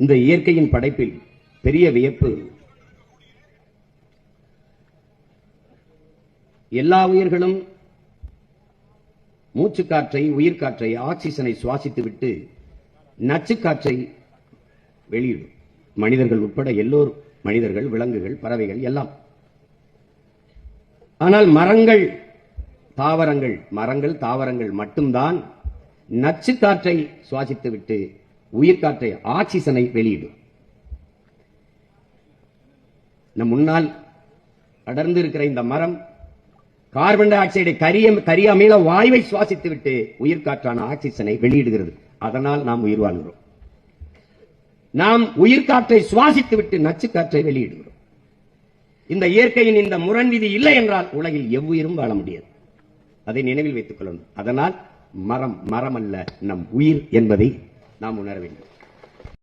இந்த இயற்கையின் படைப்பில் பெரிய வியப்பு. எல்லா உயிர்களும் மூச்சுக்காற்றை உயிர்காற்றை ஆக்சிஜனை சுவாசித்துவிட்டு நச்சுக்காற்றை வெளியிடும். மனிதர்கள் உட்பட எல்லோரும் மனிதர்கள் விலங்குகள் பறவைகள் எல்லாம். ஆனால் மரங்கள் தாவரங்கள் மரங்கள் தாவரங்கள் மட்டும்தான் நச்சுக்காற்றை சுவாசித்துவிட்டு உயிர்காற்றை ஆக்சிஜனை வெளியிடும் நம் முன்னால் அடர்ந்து இருக்கிற இந்த மரம் கார்பன் டை ஆக்சைடை கரிய கரிய அமில வாயுவை உயிர் உயிர்காற்றான ஆக்சிஜனை வெளியிடுகிறது. அதனால் நாம் உயிர் வாழ்கிறோம். நாம் உயிர்காற்றை சுவாசித்துவிட்டு நச்சுக்காற்றை வெளியிடுகிறோம். இந்த இயற்கையின் இந்த முரண் விதி இல்லை என்றால் உலகில் எவ்வுயிரும் வாழ முடியாது. அதை நினைவில் வைத்துக் கொள்ளணும். அதனால் மரம் மரம் அல்ல நம் உயிர் என்பதை நாம் உணர வேண்டும்.